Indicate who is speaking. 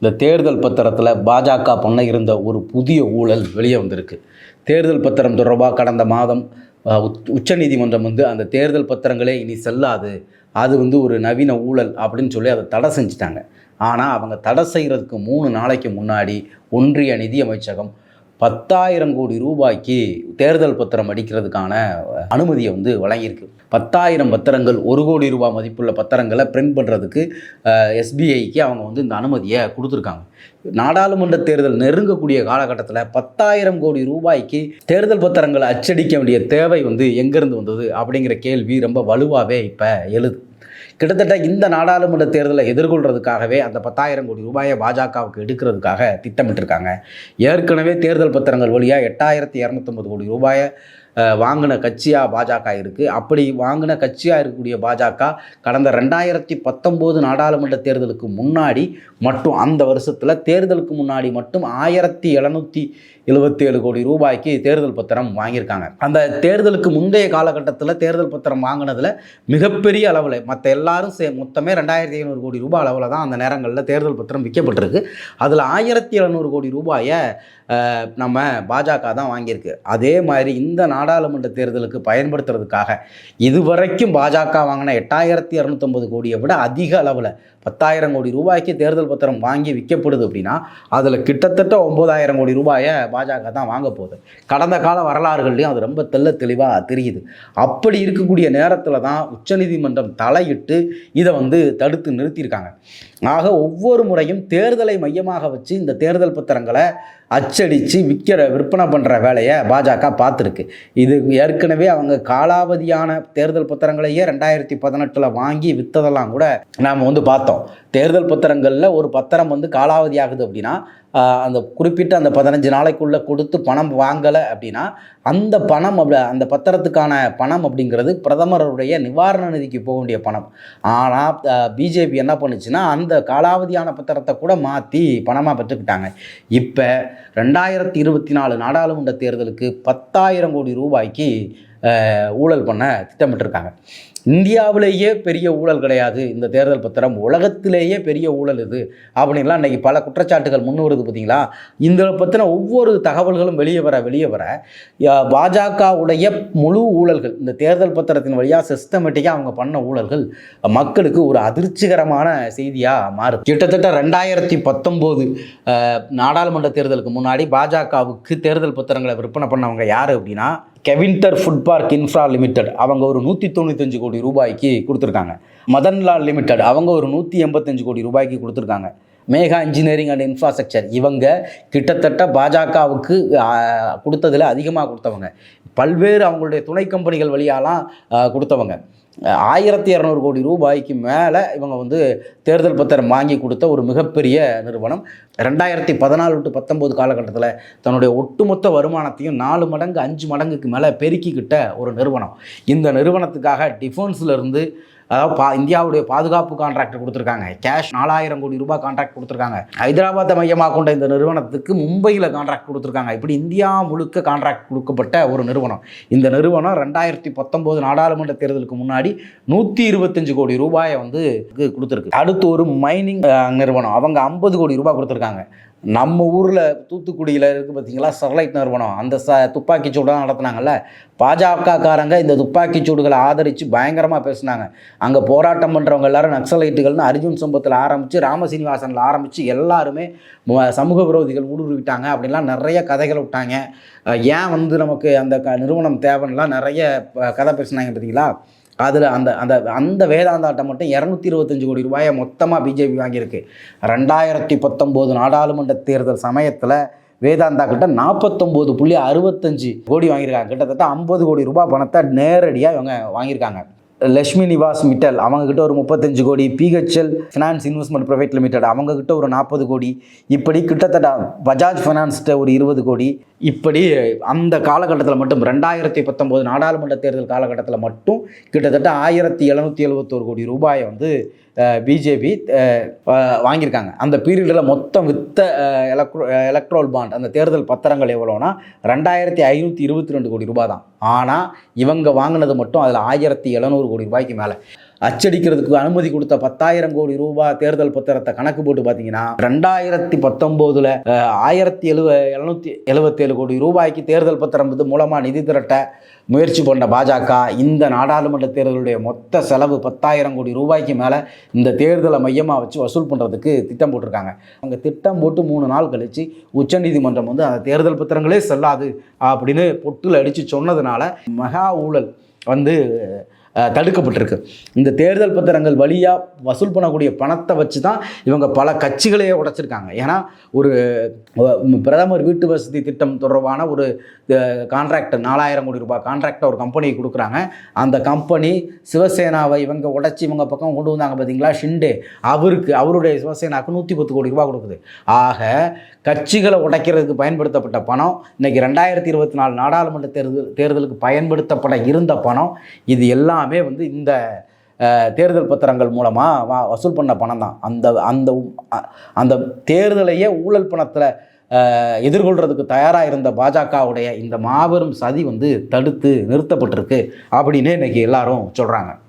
Speaker 1: இந்த தேர்தல் பத்திரத்தில் பாஜக பண்ண இருந்த ஒரு புதிய ஊழல் வெளியே வந்திருக்கு. தேர்தல் பத்திரம் தொடர்பாக கடந்த மாதம் உச்சநீதிமன்றம் வந்து அந்த தேர்தல் பத்திரங்களே இனி செல்லாது. அது வந்து ஒரு நவீன ஊழல் அப்படின்னு சொல்லி அதை தடை செஞ்சுட்டாங்க. ஆனால் அவங்க தடை செய்கிறதுக்கு மூணு நாளைக்கு முன்னாடி ஒன்றிய நிதியமைச்சகம் பத்தாயிரம் கோடி ரூபாய்க்கு தேர்தல் பத்திரம் அடிக்கிறதுக்கான அனுமதியை வந்து வழங்கியிருக்கு. பத்தாயிரம் பத்திரங்கள் ஒரு கோடி ரூபாய் மதிப்புள்ள பத்திரங்களை பிரிண்ட் பண்ணுறதுக்கு எஸ்பிஐக்கு அவங்க வந்து இந்த அனுமதியை கொடுத்துருக்காங்க. நாடாளுமன்ற தேர்தல் நெருங்கக்கூடிய காலகட்டத்தில் பத்தாயிரம் கோடி ரூபாய்க்கு தேர்தல் பத்திரங்களை அச்சடிக்க வேண்டிய தேவை வந்து எங்கேருந்து வந்தது அப்படிங்கிற கேள்வி ரொம்ப வலுவாகவே இப்போ எழுது. கிட்டத்தட்ட இந்த நாடாளுமன்ற தேர்தலை எதிர்கொள்றதுக்காகவே அந்த பத்தாயிரம் கோடி ரூபாயை பாஜகவுக்கு எடுக்கிறதுக்காக திட்டமிட்டிருக்காங்க. ஏற்கனவே தேர்தல் பத்திரங்கள் வழியாக எட்டாயிரத்தி இரநூத்தொம்பது கோடி ரூபாயை வாங்கின கட்சியாக பாஜக இருக்குது அப்படி வாங்கின கட்சியாக இருக்கக்கூடிய பாஜக கடந்த ரெண்டாயிரத்தி பத்தொம்போது நாடாளுமன்ற தேர்தலுக்கு முன்னாடி மட்டும் அந்த வருஷத்தில் தேர்தலுக்கு முன்னாடி மட்டும் ஆயிரத்தி எழுநூற்றி எழுபத்தி ஏழு கோடி ரூபாய்க்கு தேர்தல் பத்திரம் வாங்கியிருக்காங்க. அந்த தேர்தலுக்கு முந்தைய காலகட்டத்தில் தேர்தல் பத்திரம் வாங்கினதில் மிகப்பெரிய அளவில் மற்ற எல்லாரும் சே மொத்தமே ரெண்டாயிரத்தி ஐநூறு கோடி ரூபாய் அளவில் தான் அந்த நேரங்களில் தேர்தல் பத்திரம் விற்கப்பட்டிருக்கு அதில் ஆயிரத்தி எழுநூறு கோடி ரூபாயை நம்ம பாஜக தான் வாங்கியிருக்கு. அதே மாதிரி இந்த நாடாளுமன்ற தேர்தலுக்கு பயன்படுத்துறதுக்காக இதுவரைக்கும் பாஜக வாங்கின எட்டாயிரத்தி இரநூத்தொம்பது கோடியை விட அதிக அளவில் பத்தாயிரம் கோடி ரூபாய்க்கு தேர்தல் பத்திரம் வாங்கி விற்கப்படுது அப்படின்னா அதில் கிட்டத்தட்ட ஒம்பதாயிரம் கோடி ரூபாயை பாஜக தான் வாங்க போகுது. கடந்த கால வரலாறுகள்லையும் அது ரொம்ப தெள்ள தெளிவாக தெரியுது. அப்படி இருக்கக்கூடிய நேரத்தில் தான் உச்சநீதிமன்றம் தலையிட்டு இதை வந்து தடுத்து நிறுத்தியிருக்காங்க. ஆக ஒவ்வொரு முறையும் தேர்தலை மையமாக வச்சு இந்த தேர்தல் பத்திரங்களை அச்சடித்து விற்கிற விற்பனை பண்ணுற வேலையை பாஜக பார்த்துருக்கு. இது ஏற்கனவே அவங்க காலாவதியான தேர்தல் பத்திரங்களையே ரெண்டாயிரத்தி பதினெட்டில் வாங்கி விற்றதெல்லாம் கூட நாம் வந்து பார்த்தோம். தேர்தல் பத்திரங்களில் ஒரு பத்திரம் வந்து காலாவதி ஆகுது அப்படின்னா அந்த குறிப்பிட்ட அந்த பதினஞ்சு நாளைக்குள்ளே கொடுத்து பணம் வாங்கலை அப்படின்னா அந்த பணம் அப்படி அந்த பத்திரத்துக்கான பணம் அப்படிங்கிறது பிரதமருடைய நிவாரண நிதிக்கு போக வேண்டிய பணம். ஆனால் பிஜேபி என்ன பண்ணுச்சுன்னா அந்த காலாவதியான பத்திரத்தை கூட மாற்றி பணமாக பெற்றுக்கிட்டாங்க. இப்போ ரெண்டாயிரத்தி இருபத்தி நாலு நாடாளுமன்ற தேர்தலுக்கு பத்தாயிரம் கோடி ரூபாய்க்கு ஊழல் பண்ண திட்டமிட்டிருக்காங்க. இந்தியாவிலேயே பெரிய ஊழல் கிடையாது. இந்த தேர்தல் பத்திரம் உலகத்திலேயே பெரிய ஊழல் இது அப்படின்லாம் இன்றைக்கி பல குற்றச்சாட்டுகள் முன் வருது பார்த்தீங்களா? இந்த பற்றின ஒவ்வொரு தகவல்களும் வெளியே வர வெளியே வர பாஜகவுடைய முழு ஊழல்கள் இந்த தேர்தல் பத்திரத்தின் வழியாக சிஸ்டமேட்டிக்காக அவங்க பண்ண ஊழல்கள் மக்களுக்கு ஒரு அதிர்ச்சிகரமான செய்தியாக மாறுது. கிட்டத்தட்ட ரெண்டாயிரத்தி பத்தொம்போது நாடாளுமன்ற தேர்தலுக்கு முன்னாடி பாஜகவுக்கு தேர்தல் பத்திரங்களை விற்பனை பண்ணவங்க யார் அப்படின்னா Keventer food park infra limited அவங்க ஒரு நூற்றி தொண்ணூத்தஞ்சு கோடி ரூபாய்க்கு கொடுத்துருக்காங்க. மதன்லால் லிமிடெட் அவங்க ஒரு நூற்றி எண்பத்தஞ்சு கோடி ரூபாய்க்கு கொடுத்துருக்காங்க. மேகா இன்ஜினியரிங் அண்ட் இன்ஃப்ராஸ்ட்ரக்சர் இவங்க கிட்டத்தட்ட பாஜகவுக்கு கொடுத்ததில் அதிகமாக கொடுத்தவங்க. பல்வேறு அவங்களுடைய துணை கம்பெனிகள் வழியாலாம் கொடுத்தவங்க. ஆயிரத்தி இரநூறு கோடி ரூபாய்க்கு மேலே இவங்க வந்து தேர்தல் பத்திரம் வாங்கி கொடுத்த ஒரு மிகப்பெரிய நிறுவனம். ரெண்டாயிரத்தி பதினாலு டு பத்தொம்போது காலகட்டத்தில் தன்னுடைய ஒட்டுமொத்த வருமானத்தையும் நாலு மடங்கு அஞ்சு மடங்குக்கு மேலே பெருக்கிக்கிட்ட ஒரு நிறுவனம். இந்த நிறுவனத்துக்காக டிஃபென்ஸ்லேருந்து அதாவது பா இந்தியாவுடைய பாதுகாப்பு கான்ட்ராக்ட் கொடுத்துருக்காங்க. கேஷ் நாலாயிரம் கோடி ரூபாய் கான்ட்ராக்ட் கொடுத்துருக்காங்க. ஹைதராபாத்தை மையமாக கொண்ட இந்த நிறுவனத்துக்கு மும்பையில் கான்ட்ராக்ட் கொடுத்துருக்காங்க. இப்படி இந்தியா முழுக்க கான்ட்ராக்ட் கொடுக்கப்பட்ட ஒரு நிறுவனம். இந்த நிறுவனம் ரெண்டாயிரத்தி பத்தொம்போது நாடாளுமன்ற தேர்தலுக்கு முன்னாடி நூற்றி இருபத்தஞ்சு கோடி ரூபாயை வந்து கொடுத்துருக்கு. அடுத்து ஒரு மைனிங் நிறுவனம். அவங்க ஐம்பது கோடி ரூபாய் கொடுத்துருக்காங்க. நம்ம ஊரில் தூத்துக்குடியில் இருக்குது பார்த்தீங்களா ஸ்டெர்லைட் நிறுவனம். அந்த ச துப்பாக்கி சூடெல்லாம் நடத்துனாங்கல்ல? பாஜகக்காரங்க இந்த துப்பாக்கி சூடுகளை ஆதரித்து பயங்கரமாக பேசுனாங்க. அங்கே போராட்டம் பண்ணுறவங்க எல்லாரும் நக்சலைட்டுகள்னு அர்ஜுன் சம்பத்தில் ஆரம்பித்து ராமசீனிவாசனில் ஆரம்பித்து எல்லாருமே சமூக விரோதிகள் ஊடுருவிட்டாங்க அப்படின்லாம் நிறைய கதைகள் விட்டாங்க. ஏன் வந்து நமக்கு அந்த க நிறுவனம் தேவைன்னுலாம் நிறைய கதை பேசினாங்க பார்த்தீங்களா அதில் அந்த அந்த அந்த வேதாந்தாட்டம் மட்டும் இரநூத்தி இருபத்தஞ்சு கோடி ரூபாயை மொத்தமாக பிஜேபி வாங்கியிருக்கு. ரெண்டாயிரத்தி பத்தொம்போது நாடாளுமன்ற தேர்தல் சமயத்தில் வேதாந்தா கிட்ட நாற்பத்தொம்போது புள்ளி அறுபத்தஞ்சு கோடி வாங்கியிருக்காங்க. கிட்டத்தட்ட ஐம்பது கோடி ரூபாய் பணத்தை நேரடியாக இவங்க வாங்கியிருக்காங்க. லக்ஷ்மி நிவாஸ் மிட்டல் அவங்கக்கிட்ட ஒரு முப்பத்தஞ்சு கோடி. BHL finance investment private limited அவங்கக்கிட்ட ஒரு நாற்பது கோடி. இப்படி கிட்டத்தட்ட பஜாஜ் ஃபினான்ஸ்கிட்ட ஒரு இருபது கோடி. இப்படி அந்த காலகட்டத்தில் மட்டும் ரெண்டாயிரத்தி பத்தொம்போது நாடாளுமன்ற தேர்தல் காலகட்டத்தில் மட்டும் கிட்டத்தட்ட ஆயிரத்தி எழுநூற்றி எழுபத்தோரு கோடி ரூபாயை வந்து பிஜேபி வாங்கியிருக்காங்க. அந்த பீரியடில் மொத்தம் வித்த எலக்ட்ரோ எலக்ட்ரோல் பாண்ட் அந்த தேர்தல் பத்திரங்கள் எவ்வளோனா ரெண்டாயிரத்தி ஐநூற்றி இருபத்தி ரெண்டு கோடி ரூபாய் தான். ஆனால் இவங்க வாங்கினது மட்டும் அதில் ஆயிரத்தி எழுநூறு கோடி ரூபாய்க்கு மேலே. அச்சடிக்கிறதுக்கு அனுமதி கொடுத்த பத்தாயிரம் கோடி ரூபாய் தேர்தல் பத்திரத்தை கணக்கு போட்டு பார்த்தீங்கன்னா ரெண்டாயிரத்தி பத்தொம்போதில் ஆயிரத்தி எழுவ எழுநூத்தி எழுபத்தேழு கோடி ரூபாய்க்கு தேர்தல் பத்திரம் இது மூலமாக நிதி திரட்ட முயற்சி பண்ண பாஜக இந்த நாடாளுமன்ற தேர்தலுடைய மொத்த செலவு பத்தாயிரம் கோடி ரூபாய்க்கு மேலே இந்த தேர்தலை மையமாக வச்சு வசூல் பண்ணுறதுக்கு திட்டம் போட்டிருக்காங்க. அவங்க திட்டம் போட்டு மூணு நாள் கழித்து உச்சநீதிமன்றம் வந்து அந்த தேர்தல் பத்திரங்களே செல்லாது அப்படின்னு பொட்டில் அடித்து சொன்னதுனால மகா ஊழல் வந்து தடுக்கப்பட்டிருக்கு. இந்த தேர்தல் பத்திரங்கள் வழியாக வசூல் பண்ணக்கூடிய பணத்தை வச்சு தான் இவங்க பல கட்சிகளையே உடைச்சிருக்காங்க. ஏன்னா ஒரு பிரதமர் வீட்டு வசதி திட்டம் தொடர்பான ஒரு கான்ட்ராக்ட் நாலாயிரம் கோடி ரூபாய் கான்ட்ராக்டை ஒரு கம்பெனி கொடுக்குறாங்க. அந்த கம்பெனி சிவசேனாவை இவங்க உடைச்சி இவங்க பக்கம் கொண்டு வந்தாங்க பார்த்தீங்களா ஷிண்டே. அவருக்கு அவருடைய சிவசேனாவுக்கு நூற்றி பத்து கோடி ரூபாய் கொடுக்குது. ஆக கட்சிகளை உடைக்கிறதுக்கு பயன்படுத்தப்பட்ட பணம் இன்னைக்கு ரெண்டாயிரத்தி இருபத்தி நாலு நாடாளுமன்ற தேர்தல் தேர்தலுக்கு பயன்படுத்தப்பட இருந்த பணம் இது எல்லாம் வந்து இந்த தேர்தல் பத்திரங்கள் மூலமாக வா வசூல் பண்ண பணம் தான். அந்த அந்த அந்த தேர்தலையே ஊழல் பணத்தில் எதிர்கொள்கிறதுக்கு தயாராக இருந்த பாஜகவுடைய இந்த மாபெரும் சதி வந்து தடுத்து நிறுத்தப்பட்டிருக்கு அப்படின்னு இன்றைக்கி எல்லாரும் சொல்கிறாங்க